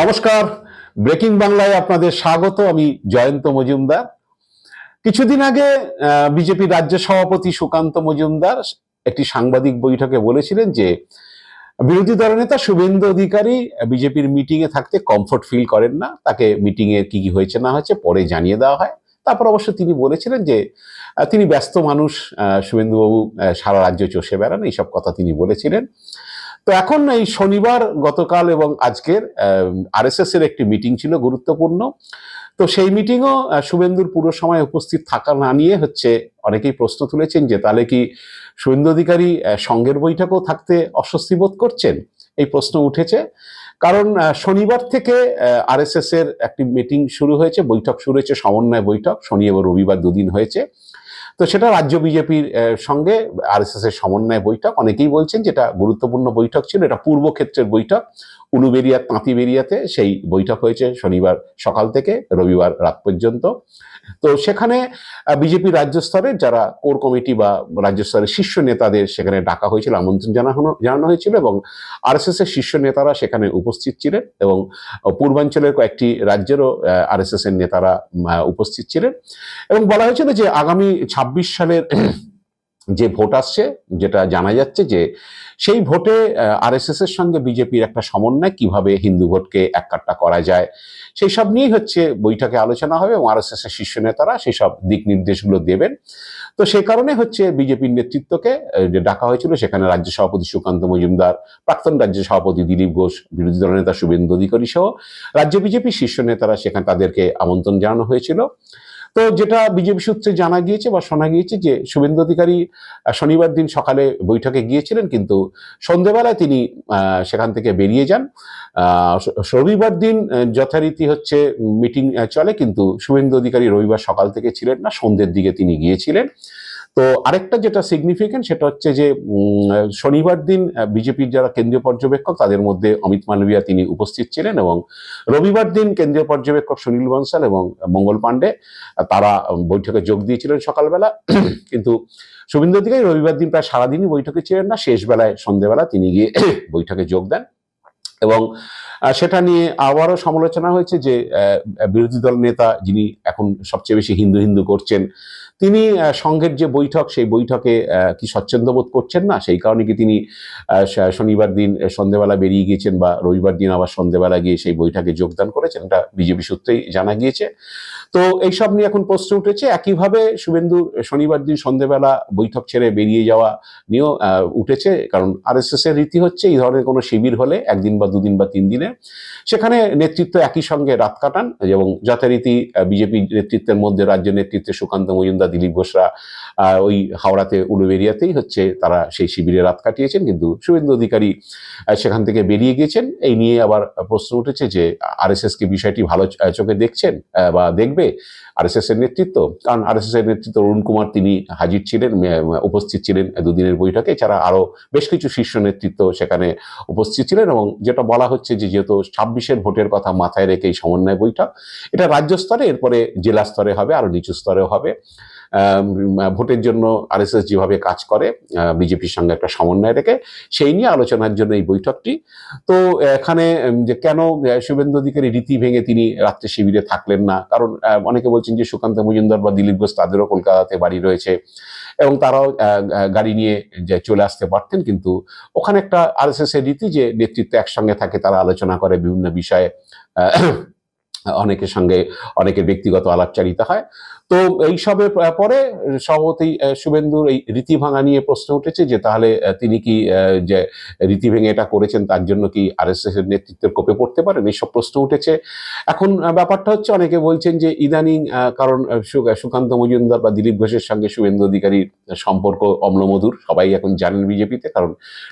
নমস্কার। ব্রেকিং বাংলায় আপনাদের স্বাগত, আমি জয়ন্ত মজুমদার। কিছুদিন আগে বিজেপি রাজ্য সভাপতি সুকান্ত মজুমদার একটি সাংবাদিক বৈঠকে বলেছিলেন যে, বিরোধী দলনেতা শুভেন্দু অধিকারী বিজেপির মিটিং এ থাকতে কমফোর্ট ফিল করেন না। তাকে মিটিং এ কি কি হয়েছে না হয়েছে পরে জানিয়ে দেওয়া হয়। তারপর অবশ্য তিনি বলেছিলেন যে তিনি ব্যস্ত মানুষ শুভেন্দুবাবু সারা রাজ্য চষে বেড়ান, এইসব কথা তিনি বলেছিলেন। তো এখন এই শনিবার গতকাল এবং আজকের আরএসএস এর একটি মিটিং ছিল গুরুত্বপূর্ণ। তো সেই মিটিংও শুভেন্দুর পুরো সময় উপস্থিত থাকা না নিয়ে হচ্ছে অনেকেই প্রশ্ন তুলেছেন যে তাহলে কি শুভেন্দু অধিকারী সঙ্গের বৈঠকেও থাকতে অস্বস্তি বোধ করছেন? এই প্রশ্ন উঠেছে। কারণ শনিবার থেকে আরএসএস এর একটি মিটিং শুরু হয়েছে, বৈঠক শুরু হয়েছে, সমন্বয় বৈঠক, শনি এবং রবিবার দুদিন হয়েছে। তো সেটা রাজ্য বিজেপির সঙ্গে আর এস এর সমন্বয় বৈঠক। অনেকেই বলছেন যেটা গুরুত্বপূর্ণ বৈঠক ছিল, এটা পূর্ব ক্ষেত্রের বৈঠক। উলুবেরিয়া তাঁতিবেরিয়াতে সেই বৈঠক হয়েছে শনিবার সকাল থেকে, রবিবার রাত পর্যন্ত। তো সেখানে বিজেপি রাজ্য স্তরের যারা কোর কমিটি বা রাজ্য স্তরের শীর্ষ নেতাদের সেখানে ডাকা হয়েছিল, আমন্ত্রণ জানানো জানানো হয়েছিল এবং আরএসএস এর শীর্ষ নেতারা সেখানে উপস্থিত ছিলেন এবং পূর্বাঞ্চলের কয়েকটি রাজ্যেরও আরএসএস এর নেতারা উপস্থিত ছিলেন। এবং বলা হয়েছিল যে আগামী ছাব্বিশ সালের যে ভোট আসছে, যেটা জানা যাচ্ছে যে সেই ভোটে আরএসএস এর সঙ্গে বিজেপির একটা সমন্বয় কীভাবে হিন্দু ভোটকে এককাট্টা করা যায় সেই সব নিয়েই হচ্ছে বৈঠকে আলোচনা হবে এবং আরএসএস এর শীর্ষ নেতারা সেই সব দিক নির্দেশগুলো দেবেন। তো সেই কারণে হচ্ছে বিজেপির নেতৃত্বকে যে ডাকা হয়েছিল সেখানে রাজ্য সভাপতি সুকান্ত মজুমদার, প্রাক্তন রাজ্য সভাপতি দিলীপ ঘোষ, বিরোধী দলনেতা শুভেন্দু অধিকারী সহ রাজ্য বিজেপির শীর্ষ নেতারা সেখানে তাদেরকে আমন্ত্রণ জানানো হয়েছিল। তো যেটা বিজেপি সূত্রে জানা গিয়েছে বা শোনা গিয়েছে যে শুভেন্দু অধিকারী শনিবার দিন সকালে বৈঠকে গিয়েছিলেন, কিন্তু সন্ধেবেলায় তিনি সেখান থেকে বেরিয়ে যান। রবিবার দিন যথারীতি হচ্ছে মিটিং চলে, কিন্তু শুভেন্দু অধিকারী রবিবার সকাল থেকে ছিলেন না, সন্ধ্যের দিকে তিনি গিয়েছিলেন। তো আরেকটা যেটা সিগনিফিকেন্ট সেটা হচ্ছে যে শনিবার দিন বিজেপির যারা কেন্দ্রীয় পর্যবেক্ষক তাদের মধ্যে অমিত মালবিয়া তিনি উপস্থিত ছিলেন এবং রবিবার দিন কেন্দ্রীয় পর্যবেক্ষক সুনীল বনসাল এবং মঙ্গল পাণ্ডে তারা বৈঠকে যোগ দিয়েছিলেন সকালবেলা। কিন্তু শুভেন্দু অধিকারী রবিবার দিন প্রায় সারাদিনই বৈঠকে ছিলেন না শেষ বেলায় সন্ধেবেলা তিনি গিয়ে বৈঠকে যোগ দেন। এবং সেটা নিয়ে আবারও সমালোচনা হয়েছে যে বিরোধী দল নেতা যিনি এখন সবচেয়ে বেশি হিন্দু হিন্দু করছেন তিনি সংঘের যে বৈঠক, সেই বৈঠকে কি স্বচ্ছন্দ বোধ করছেন না? সেই কারণে কি তিনি শনিবার দিন সন্ধেবেলা বেরিয়ে গিয়েছেন বা রবিবার দিন আবার সন্ধেবেলা গিয়ে সেই বৈঠকে যোগদান করেছেন? এটা বিজেপি সূত্রেই জানা গিয়েছে। তো এইসব নিয়ে এখন প্রশ্ন উঠেছে। একইভাবে শুভেন্দু, শনিবার দিন সন্ধেবেলা বৈঠক ছেড়ে বেরিয়ে যাওয়া নিয়েও উঠেছে। কারণ আরএসএস এর রীতি হচ্ছে, এই ধরনের কোনো শিবির হলে একদিন বা দুদিন বা তিন দিনে সেখানে নেতৃত্ব একই সঙ্গে রাত কাটান এবং যথারীতি বিজেপি নেতৃত্বের মধ্যে রাজ্য নেতৃত্বে সুকান্ত মজুমদার দিলীপ ঘোষরা ওই হাওড়াতে উলুবেরিয়াতেই হচ্ছে তারা সেই শিবিরে রাত কাটিয়েছেন। কিন্তু শুভেন্দু অধিকারী সেখান থেকে বেরিয়ে গিয়েছেন এই নিয়ে আবার প্রশ্ন উঠেছে যে আরএসএস কি বিষয়টি ভালো চোখে দেখছেন বা দেখবে আরএসএস এর নেতৃত্ব? কারণ আরএসএস এর নেতৃত্ব অরুণ কুমার, তিনি হাজির ছিলেন উপস্থিত ছিলেন দুদিনের বৈঠকে। এছাড়া আরও বেশ কিছু শীর্ষ নেতৃত্ব সেখানে উপস্থিত ছিলেন এবং যেটা বলা হচ্ছে যে, যেহেতু ছাব্বিশের ভোটের কথা মাথায় রেখে এই সমন্বয় বৈঠক, এটা রাজ্য স্তরে, এরপরে জেলা স্তরে হবে আরও নিচু স্তরেও হবে। ভোটের জন্য আরএসএস যেভাবে কাজ করে বিজেপির সঙ্গে একটা সমন্বয় রেখে সেই নিয়ে আলোচনার জন্য এই বৈঠকটি। তো এখানে যে কেন শুভেন্দু অধিকারী রীতি ভেঙে তিনি রাত্রে শিবিরে থাকলেন না? কারণ অনেকে বলছেন যে সুকান্ত মজুমদার বা দিলীপ ঘোষ তাদেরও কলকাতাতে বাড়ি রয়েছে এবং তারাও গাড়ি নিয়ে যে চলে আসতে পারতেন। কিন্তু ওখানে একটা আরএসএস এর রীতি যে নেতৃত্ব একসঙ্গে থাকে, তারা আলোচনা করে বিভিন্ন বিষয়ে অনেকের সঙ্গে অনেকের ব্যক্তিগত আলাপচারিতা হয়। তো এইসবের পরে সভাপতি শুভেন্দুর এই রীতি ভাঙা নিয়ে প্রশ্ন উঠেছে যে তাহলে তিনি কি যে রীতি ভেঙে এটা করেছেন তার জন্য কি আরএসএস এর নেতৃত্বের কোপে পড়তে পারেন? এইসব প্রশ্ন উঠেছে। এখন ব্যাপারটা হচ্ছে অনেকে বলছেন যে ইদানিং কারণ সুকান্ত মজুমদার বা দিলীপ ঘোষের সঙ্গে শুভেন্দু অধিকারীর সম্পর্ক অম্লমধুর। সবাই এখন জানেন বিজেপিতে, কারণ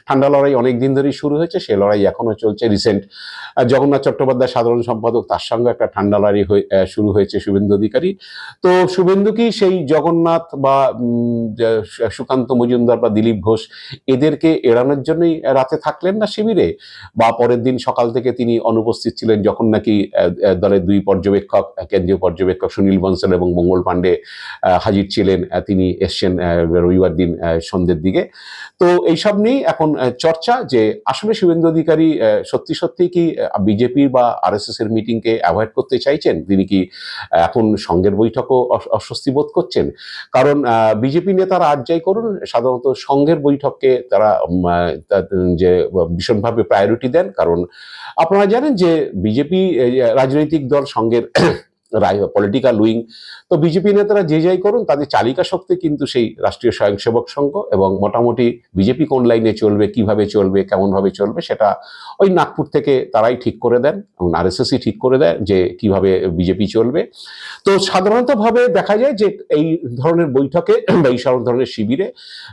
ঠান্ডা লড়াই অনেক দিন ধরেই শুরু হয়েছে। সে লড়াই এখনও চলছে রিসেন্ট। জগন্নাথ চট্টোপাধ্যায় সাধারণ সম্পাদক তার সঙ্গে একটা ঠান্ডা হয়ে শুরু হয়েছে শুভেন্দু অধিকারী। তো শুভেন্দু কি সেই জগন্নাথ বা সুকান্ত মজুমদার বা দিলীপ ঘোষ এদেরকে এড়ানোর জন্যই রাতে থাকলেন না শিবিরে? বা পরের দিন সকাল থেকে তিনি অনুপস্থিত ছিলেন যখন নাকি দলের দুই পর্যবেক্ষক কেন্দ্রীয় পর্যবেক্ষক সুনীল বনসল এবং মঙ্গল পাণ্ডে হাজির ছিলেন তিনি এসছেন রবিবার দিন সন্ধ্যের দিকে। তো এইসব নিয়েই এখন চর্চা যে আসলে শুভেন্দু অধিকারী সত্যি সত্যি কি বিজেপি বা আরএসএস এর মিটিংকে অ্যাভয়েড করতে চাইছেন? তিনি কি এখন সঙ্গের বৈঠকও অস্বস্তি বোধ করছেন? কারণ বিজেপি নেতারা আর যাই করুন, সাধারণত সঙ্গের বৈঠককে তারা যে ভীষণভাবে প্রায়োরিটি দেন। কারণ, আপনারা জানেন যে বিজেপি রাজনৈতিক দল সঙ্গের পলিটিক্যাল উইং তো বিজেপি নেতারা যে যাই করুন, তাদের চালিকা শক্তি কিন্তু সেই রাষ্ট্রীয় স্বয়ংসেবক সংঘ এবং মোটামুটি বিজেপি কোন লাইনে চলবে, কীভাবে চলবে, কেমনভাবে চলবে, সেটা ওই নাগপুর থেকে তারাই ঠিক করে দেন এবং আরএসএসই ঠিক করে দেয় যে কীভাবে বিজেপি চলবে। তো সাধারণতভাবে দেখা যায় যে এই ধরনের বৈঠকে বা এই ধরনের শিবিরে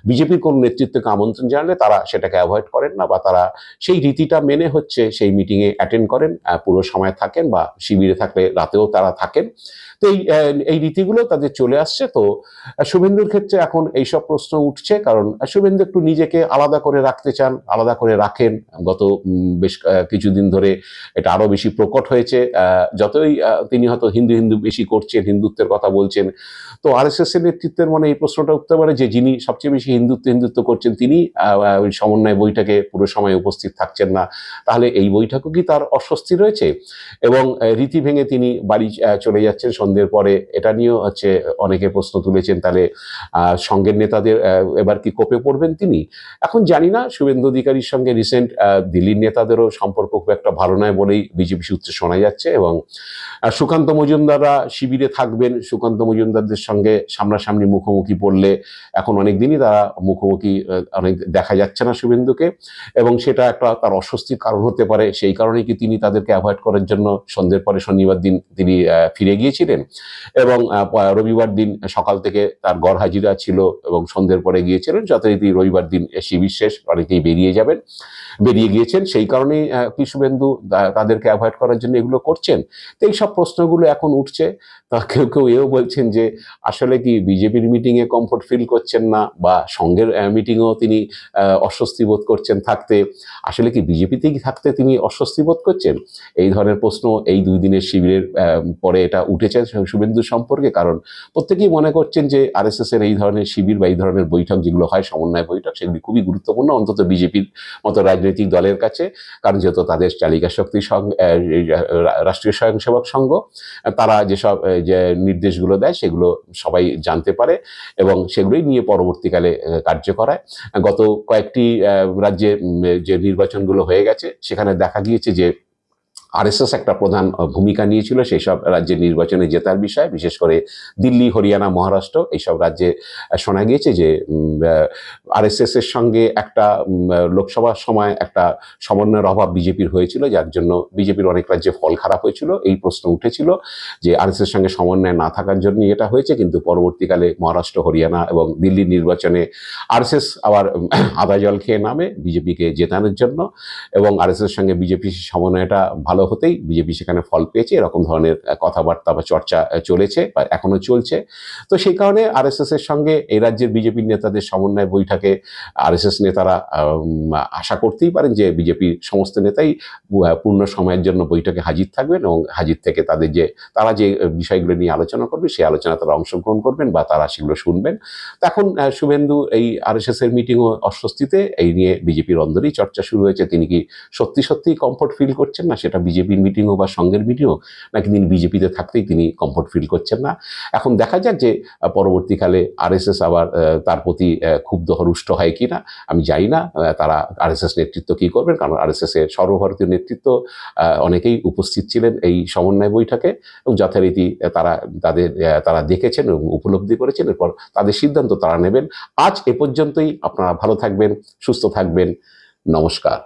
বিজেপির কোন নেতৃত্বকে আমন্ত্রণ জানালে তারা সেটাকে অ্যাভয়েড করেন না বা তারা সেই রীতিটা মেনে হচ্ছে, সেই মিটিংয়ে অ্যাটেন্ড করেন পুরো সময় থাকেন বা শিবিরে থাকলে রাতেও তারা থাকেন। তো এই এই রীতিগুলো তাদের চলে আসছে। তো শুভেন্দুর ক্ষেত্রে এখন এইসব প্রশ্ন উঠছে, কারণ শুভেন্দু একটু নিজেকে আলাদা করে রাখতে চান, আলাদা করে রাখেন। গত বেশ কিছুদিন ধরে এটা আরও বেশি প্রকট হয়েছে। যতই তিনি হয়তো হিন্দু হিন্দু বেশি করছেন, হিন্দুত্বের কথা বলছেন, তো আর এস এর নেতৃত্বের মনে এই প্রশ্নটা উঠতে পারে যে, যিনি সবচেয়ে বেশি হিন্দুত্ব হিন্দুত্ব করছেন তিনি সমন্বয় বৈঠকে পুরো সময় উপস্থিত থাকছেন না। তাহলে এই বৈঠকও কি তার অস্বস্তি রয়েছে? এবং রীতি ভেঙে তিনি বাড়ি চলে যাচ্ছেন, সন্ধ্যের পরে এটা নিয়েও হচ্ছে অনেকে প্রশ্ন তুলেছেন, তাহলে সঙ্গের নেতাদের এবার কি কোপে পড়বেন তিনি? এখন জানি না, শুভেন্দু অধিকারীর সঙ্গে রিসেন্ট দিল্লির নেতাদেরও সম্পর্ক খুব একটা ভালো নয় বলেই বিজেপি সূত্রে শোনা যাচ্ছে এবং সুকান্ত মজুমদাররা শিবিরে থাকবেন, সুকান্ত মজুমদারদের সঙ্গে সামনাসামনি মুখোমুখি পড়লে এখন অনেক দিনই তারা মুখোমুখি অনেক দেখা যাচ্ছে না শুভেন্দুকে এবং সেটা একটা তার অস্বস্তির কারণ হতে পারে, সেই কারণেই কি তিনি তাদেরকে অ্যাভয়েড করার জন্য সন্ধ্যের পরে শনিবার দিন তিনি ফিরে গিয়েছিলেন এবং রবিবার দিন সকাল থেকে তার গড় হাজিরা ছিল এবং সন্ধ্যের পরে গিয়েছিলেন। যথারীতি রবিবার দিন শিবির শেষ অনেকেই বেরিয়ে যাবেন। বেরিয়ে গিয়েছেন। সেই কারণেই আহ, কি শুভেন্দু তা- তাদেরকে অ্যাভয়েড করার জন্য এগুলো করছেন। তো এই সব প্রশ্নগুলো এখন উঠছে। তা কেউ কেউ এও বলছেন যে আসলে কি বিজেপির মিটিংয়ে কমফোর্ট ফিল করছেন না? বা সঙ্গের মিটিংও তিনি অস্বস্তি বোধ করছেন থাকতে? আসলে কি বিজেপিতেই থাকতে তিনি অস্বস্তি বোধ করছেন? এই ধরনের প্রশ্ন এই দুই দিনের শিবিরের আহ, পরে এটা উঠেছে শুভেন্দু সম্পর্কে, কারণ প্রত্যেকেই মনে করছেন যে আরএসএস এর এই ধরনের শিবির বা এই ধরনের বৈঠক যেগুলো হয়, সমন্বয় বৈঠক, সেগুলি খুবই গুরুত্বপূর্ণ, অন্তত বিজেপির মতো রাজনৈতিক দলের কাছে, কারণ যেহেতু তাদের চালিকা শক্তি রাষ্ট্রীয় স্বয়ংসেবক সংঘ তারা যেসব যে নির্দেশগুলো দেয়, সেগুলো সবাই জানতে পারে এবং সেগুলোই নিয়ে পরবর্তীকালে কার্য করায়। গত কয়েকটি রাজ্যে যে নির্বাচনগুলো হয়ে গেছে, সেখানে দেখা গিয়েছে যে আরএসএস একটা প্রধান ভূমিকা নিয়েছিল সেই সব রাজ্যের নির্বাচনে জেতার বিষয়ে। বিশেষ করে দিল্লি, হরিয়ানা, মহারাষ্ট্র এইসব রাজ্যে শোনা গিয়েছে যে আরএসএস এর সঙ্গে একটা লোকসভার সময় একটা সমন্বয়ের অভাব বিজেপির হয়েছিল, যার জন্য বিজেপির অনেক রাজ্যে ফল খারাপ হয়েছিল। এই প্রশ্ন উঠেছিল যে, আরএসএস সঙ্গে সমন্বয় না থাকার জন্য এটা হয়েছে, কিন্তু পরবর্তীকালে মহারাষ্ট্র, হরিয়ানা এবং দিল্লির নির্বাচনে আরএসএস আবার আদা জল খেয়ে নামে বিজেপিকে জেতানোর জন্য এবং আরএসএস সঙ্গে বিজেপি সমন্বয়টা ভালো হতেই বিজেপি সেখানে ফল পেয়েছে, এরকম ধরনের কথাবার্তা বা চর্চা চলেছে বা এখনও চলছে। তো সেই কারণে আরএসএস এর সঙ্গে এই রাজ্যের বিজেপির নেতাদের সমন্বয় বৈঠকে আরএসএস নেতারা আশা করতেই পারেন যে বিজেপির সমস্ত নেতাই পূর্ণ সময়ের জন্য বৈঠকে হাজির থাকবেন এবং হাজির থেকে তাদের যে, তারা যে বিষয়গুলো নিয়ে আলোচনা করবে, সেই আলোচনা তারা অংশগ্রহণ করবেন বা তারা সেগুলো শুনবেন। এখন শুভেন্দু এই আরএসএস এর মিটিং ও অস্বস্তিতে, এই নিয়ে বিজেপির অন্দরেই চর্চা শুরু হয়েছে। তিনি কি সত্যি সত্যি কমফোর্ট ফিল করছেন না সেটা বিজেপির মিটিং হোক বা সঙ্গের মিটিং হোক নাকি তিনি বিজেপিতে থাকতেই তিনি কমফোর্ট ফিল করছেন না। এখন দেখা যাক যে পরবর্তীকালে আরএসএস আবার তার প্রতি ক্ষুব্ধ, হরুষ্ট হয় কিনা আমি জানি না তারা আরএসএস নেতৃত্ব কি করবেন, কারণ আরএসএস এর সর্বভারতীয় নেতৃত্ব অনেকেই উপস্থিত ছিলেন এই সমন্বয় বৈঠকে এবং যথারীতি তারা তাদের তারা দেখেছেন এবং উপলব্ধি করেছেন, এরপর তাদের সিদ্ধান্ত তারা নেবেন। আজ এ পর্যন্তই, আপনারা ভালো থাকবেন, সুস্থ থাকবেন, নমস্কার।